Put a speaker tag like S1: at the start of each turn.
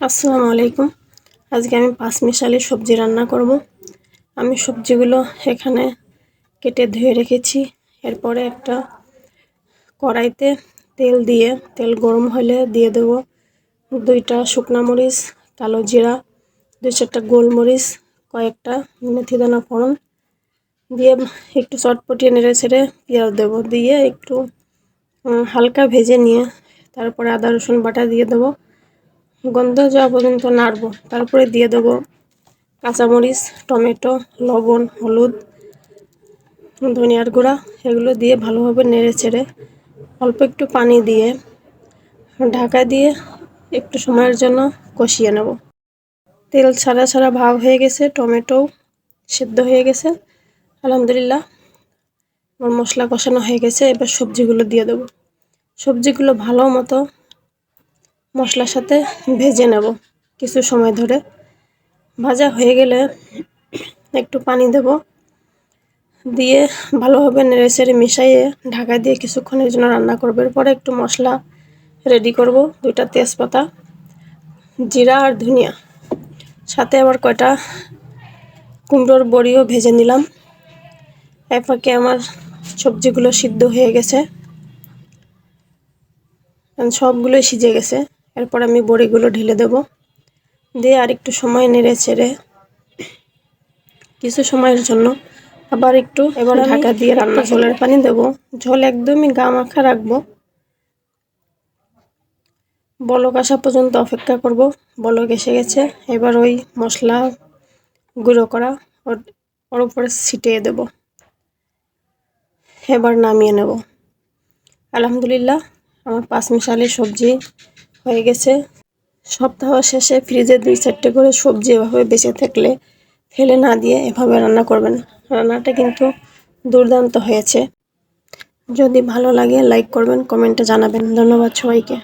S1: আসসালামু আলাইকুম। আজকে আমি পাঁচ মিশালি সবজি রান্না করব। আমি সবজিগুলো এখানে কেটে ধুয়ে রেখেছি। এরপরে একটা কড়াইতে তেল দিয়ে, তেল গরম হলে দিয়ে দেব দুইটা শুকনা মরিচ, কালো জিরা, দুই চারটা গোলমরিচ, কয়েকটা মেথি দানা ফোড়ন দিয়ে একটু চটপটিয়ে নেড়ে ছেড়ে পেঁয়াজ দেবো দিয়ে একটু হালকা ভেজে নিয়ে তারপরে আদা রসুন বাটা দিয়ে দেবো। গন্ধ যাওয়া পর্যন্ত নাড়বো। তারপরে দিয়ে দেবো কাঁচামরিচ, টমেটো, লবণ, হলুদ, ধনিয়ার গুঁড়া, এগুলো দিয়ে ভালোভাবে নেড়ে চেড়ে অল্প একটু পানি দিয়ে ঢাকা দিয়ে একটু সময়ের জন্য কষিয়ে নেব। তেল ছাড়া ছাড়া ভাব হয়ে গেছে টমেটো সেদ্ধ হয়ে গেছে। আলহামদুলিল্লাহ, আমার মশলা কষানো হয়ে গেছে। এবার সবজিগুলো দিয়ে দেবো। সবজিগুলো ভালো মতো মশলার সাথে ভেজে নেব কিছু সময় ধরে। ভাজা হয়ে গেলে একটু পানি দেব। দিয়ে ভালোভাবে নেড়ে সেড়ে মিশাইয়ে ঢাকা দিয়ে কিছুক্ষণের জন্য রান্না করব। এরপরে একটু মশলা রেডি করব, দুইটা তেজপাতা, জিরা আর ধনিয়া। সাথে আবার কয়টা কুমড়োর বড়িও ভেজে নিলাম। এরপরকে আমার সবজিগুলো সিদ্ধ হয়ে গেছে। সবগুলোই সিজে গেছে। এরপর আমি বড়িগুলো ঢেলে দেব। দিয়ে আর একটু সময় নেড়ে ছেড়ে কিছু সময়ের জন্য আবার একটু এবার ঢাকা দিয়ে রান্না ঝোলের পানি দেব। ঝোল একদমই গা মাখা রাখব। বলক আসা পর্যন্ত অপেক্ষা করব। বলক এসে গেছে। এবার ওই মশলা গুঁড়ো করা ওর ওর উপরে ছিটিয়ে দেব। এবার নামিয়ে নেব। আলহামদুলিল্লাহ আমার পাঁচ মিশালি সবজি হয়ে গেছে। সপ্তাহ শেষে ফ্রিজে দুই চারটে করে সবজি এভাবে বেঁচে থাকলে ফেলে না দিয়ে এভাবে রান্না করবেন। রান্নাটা কিন্তু দুর্দান্ত হয়েছে। যদি ভালো লাগে লাইক করবেন কমেন্টে জানাবেন। ধন্যবাদ সবাইকে।